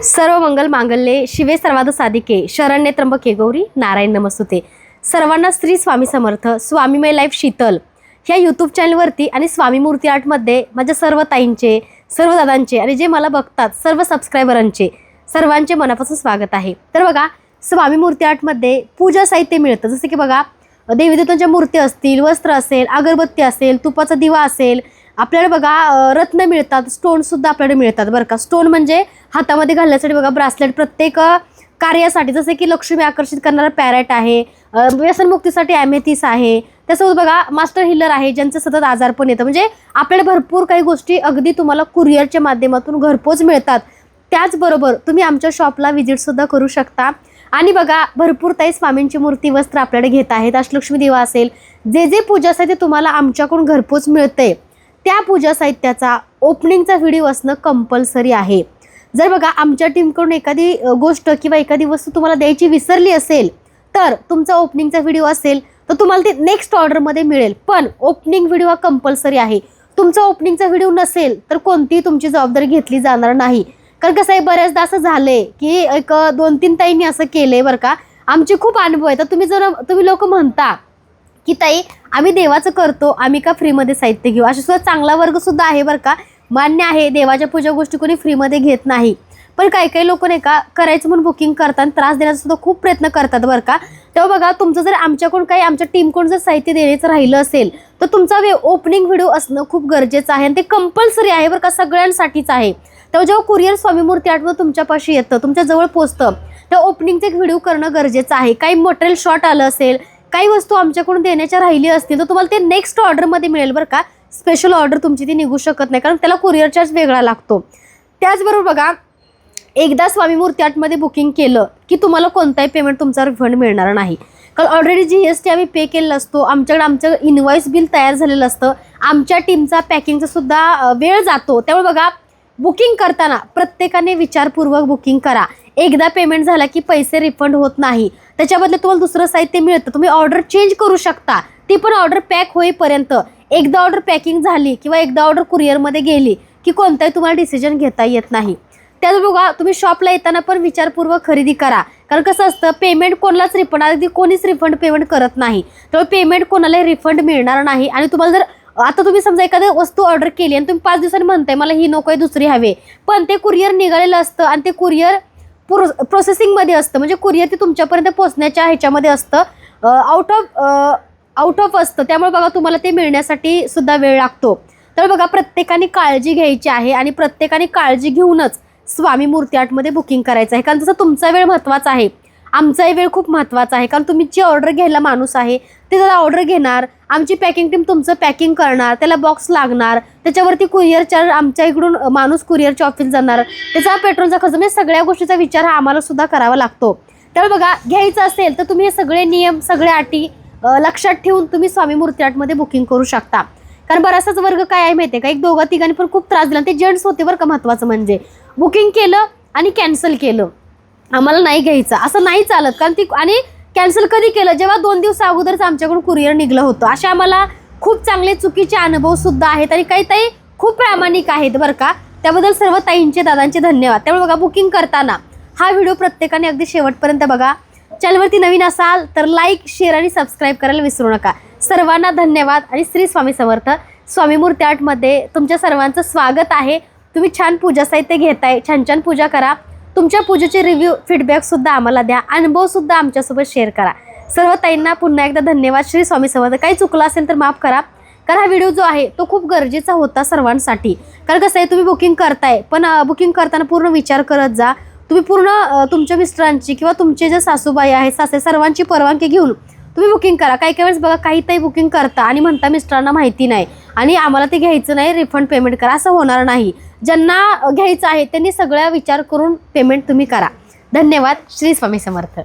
सर्व मंगल मांगल्ये शिवे सर्वाद साधिके शरण्य त्र्यंबके गौरी नारायण नमस्तुते. सर्वांना श्री स्वामी समर्थ स्वामीमय लाईफ शीतल. ह्या यूट्यूब चॅनलवरती आणि स्वामी मूर्ती आर्टमध्ये माझ्या सर्व ताईंचे सर्व दादांचे आणि जे मला बघतात सर्व सबस्क्रायबरांचे सर्वांचे मनापासून स्वागत आहे. तर बघा स्वामी मूर्ती आर्टमध्ये पूजा साहित्य मिळतं. जसं की बघा देवीदेवतांच्या मूर्ती असतील वस्त्र असेल अगरबत्ती असेल तुपाचा दिवा असेल आपल्याला बघा रत्न मिळतात स्टोनसुद्धा आपल्याला मिळतात बरं का. स्टोन म्हणजे हातामध्ये घालण्यासाठी बघा ब्रासलेट प्रत्येक कार्यासाठी जसे की लक्ष्मी आकर्षित करणारा पॅरेट आहे व्यसनमुक्तीसाठी ॲमेथिस आहे. त्यासोबत बघा मास्टर हिलर आहे ज्यांचं सतत आजारपण येतं. म्हणजे आपल्याला भरपूर काही गोष्टी अगदी तुम्हाला कुरिअरच्या माध्यमातून घरपोच मिळतात. त्याचबरोबर तुम्ही आमच्या शॉपला व्हिजिटसुद्धा करू शकता. आणि बघा भरपूर ताई स्वामींची मूर्ती वस्त्र आपल्याकडे घेत आहेत. अष्टलक्ष्मी देवा असेल. जे जे पूजा साहित्य तुम्हाला आमच्याकडून घरपोच मिळते त्या पूजा साहित्याचा ओपनिंगचा व्हिडिओ असणं कंपल्सरी आहे. जर बघा आमच्या टीमकडून एखादी गोष्ट किंवा एखादी वस्तू तुम्हाला द्यायची विसरली असेल तर तुमचा ओपनिंगचा व्हिडिओ असेल तर तुम्हाला ते नेक्स्ट ऑर्डरमध्ये मिळेल. पण ओपनिंग व्हिडिओ हा कंपल्सरी आहे. तुमचा ओपनिंगचा व्हिडिओ नसेल तर कोणतीही तुमची जबाबदारी घेतली जाणार नाही. कारण कसं आहे बऱ्याचदा असं झालंय की एक दोन तीन ताईंनी असं केलंय बरं का. आमचे खूप अनुभव आहे तर तुम्ही जर तुम्ही लोक म्हणता की ताई आम्ही देवाचं करतो आम्ही का फ्रीमध्ये साहित्य घेऊ? असा सुद्धा चांगला वर्ग सुद्धा आहे बरं का. मान्य आहे देवाच्या पूजा गोष्टी कोणी फ्रीमध्ये घेत नाही. पण काही काही लोक नाही का करायचं म्हणून बुकिंग करतात त्रास देण्याचा सुद्धा खूप प्रयत्न करतात बरं का. तेव्हा बघा तुमचं जर आमच्याकडून काही आमच्या टीमकडून जर साहित्य देण्याचं राहिलं असेल तर तुमचा वे ओपनिंग व्हिडिओ असणं खूप गरजेचं आहे आणि ते कंपल्सरी आहे बरं का सगळ्यांसाठीच आहे. तेव्हा जेव्हा कुरिअर स्वामी मूर्ती आठवण तुमच्यापाशी येतं तुमच्या जवळ पोचतं तेव्हा ओपनिंगचा एक व्हिडिओ करणं गरजेचं आहे. काही मटेरियल शॉर्ट आलं असेल काही वस्तू आमच्याकडून देण्याच्या राहिली असतील तर तुम्हाला ते नेक्स्ट ऑर्डरमध्ये मिळेल बरं का. स्पेशल ऑर्डर तुमची ती निघू शकत नाही कारण त्याला कुरिअर चार्ज वेगळा लागतो. त्याचबरोबर बघा एकदा स्वामी मूर्ती आर्टमध्ये बुकिंग केलं की तुम्हाला कोणताही पेमेंट तुमचा रिफंड मिळणार नाही. कारण ऑलरेडी जी एस टी आम्ही पे केलेला असतो आमच्याकडे आमचं इनव्हॉइस बिल तयार झालेलं असतं आमच्या टीमचा पॅकिंगचा सुद्धा वेळ जातो. त्यामुळे बघा बुकिंग करताना प्रत्येकाने विचारपूर्वक बुकिंग करा. एकदा पेमेंट झाला की पैसे रिफंड होत नाही. त्याच्याबद्दल तुम्हाला दुसरं साहित्य मिळतं. तुम्ही ऑर्डर चेंज करू शकता. ती पण ऑर्डर पॅक होईपर्यंत. एकदा ऑर्डर पॅकिंग झाली किंवा एकदा ऑर्डर कुरिअरमध्ये गेली की कोणताही तुम्हाला डिसिजन घेता येत नाही. त्याच बघा तुम्ही शॉपला येताना पण विचारपूर्वक खरेदी करा. कारण कसं असतं पेमेंट कोणालाच रिफंड अगदी कोणीच रिफंड पेमेंट करत नाही. त्यामुळे पेमेंट कोणाला रिफंड मिळणार नाही. आणि तुम्हाला जर आता तुम्ही समजा एखादी वस्तू ऑर्डर केली आणि तुम्ही पाच दिवसांनी म्हणताय मला ही नको आहे दुसरी हवे पण ते कुरिअर निघालेलं असतं आणि ते कुरिअर प्रो प्रोसेसिंगमध्ये असतं. म्हणजे कुरिअर ते तुमच्यापर्यंत पोहोचण्याच्या ह्याच्यामध्ये असतं. आउट ऑफ आउट ऑफ असतं. त्यामुळे बघा तुम्हाला ते मिळण्यासाठी सुद्धा वेळ लागतो. तर बघा प्रत्येकाने काळजी घ्यायची आहे आणि प्रत्येकाने काळजी घेऊनच स्वामी मूर्ती आर्टमध्ये बुकिंग करायचं आहे. कारण जसं तुमचा वेळ महत्त्वाचा आहे आमचाही वेळ खूप महत्त्वाचा आहे. कारण तुम्ही जी ऑर्डर घ्यायला माणूस आहे ते जरा ऑर्डर घेणार आमची पॅकिंग टीम तुमचं पॅकिंग करणार त्याला बॉक्स लागणार त्याच्यावरती कुरिअर चार्ज आमच्या इकडून माणूस कुरिअरच्या ऑफिस जाणार त्याचा पेट्रोलचा खर्च म्हणजे सगळ्या गोष्टीचा विचार हा आम्हाला सुद्धा करावा लागतो. त्यामुळे बघा घ्यायचं असेल तर तुम्ही हे सगळे नियम सगळ्या अटी लक्षात ठेवून तुम्ही स्वामी मूर्ती आर्टमध्ये बुकिंग करू शकता. कारण बराचसाच वर्ग काय आहे माहिती आहे का? एक दोघा तिघांनी पण खूप त्रास दिला. आणि ते जेंट्स होते बरं का महत्त्वाचं म्हणजे. बुकिंग केलं आणि कॅन्सल केलं. आम्हाला नाही घ्यायचं. असं नाही चालत. कारण ती आणि कॅन्सल कधी केलं? जेव्हा दोन दिवस अगोदरच आमच्याकडून कुरिअर निघलं होतं. असे आम्हाला खूप चांगले चुकीचे अनुभव सुद्धा आहेत आणि काही ताई खूप प्रामाणिक आहेत बरं का. त्याबद्दल सर्व ताईंचे दादांचे धन्यवाद. त्यामुळे बघा बुकिंग करताना हा व्हिडिओ प्रत्येकाने अगदी शेवटपर्यंत बघा. चॅनलवरती नवीन असाल तर लाईक शेअर आणि सबस्क्राईब करायला विसरू नका. सर्वांना धन्यवाद आणि श्री स्वामी समर्थ. स्वामी मूर्ती आर्टमध्ये तुमच्या सर्वांचं स्वागत आहे. तुम्ही छान पूजा साहित्य घेताय. छान छान पूजा करा. तुमच्या पूजेचे रिव्ह्यू फीडबॅकसुद्धा आम्हाला द्या. अनुभवसुद्धा आमच्यासोबत शेअर करा. सर्व ताईंना पुन्हा एकदा धन्यवाद. श्री स्वामी समर्थ काही चुकलं असेल तर माफ करा. कारण हा व्हिडिओ जो आहे तो खूप गरजेचा होता सर्वांसाठी. कारण कसं आहे तुम्ही बुकिंग करताय पण बुकिंग करताना पूर्ण विचार करत जा. तुम्ही पूर्ण तुमच्या मिस्टरांची किंवा तुमचे जे सासूबाई आहेत सासे सर्वांची परवानगी घेऊन तुम्ही बुकिंग करा. काही काही वेळेस बघा काही ताई बुकिंग करता आणि म्हणता मिस्टरांना माहिती नाही आणि आम्हाला ते घ्यायचं नाही रिफंड पेमेंट करा. असं होणार नाही. ज्यांना घ्यायचं आहे त्यांनी सगळ्या विचार करून पेमेंट तुम्ही करा. धन्यवाद. श्री स्वामी समर्थ.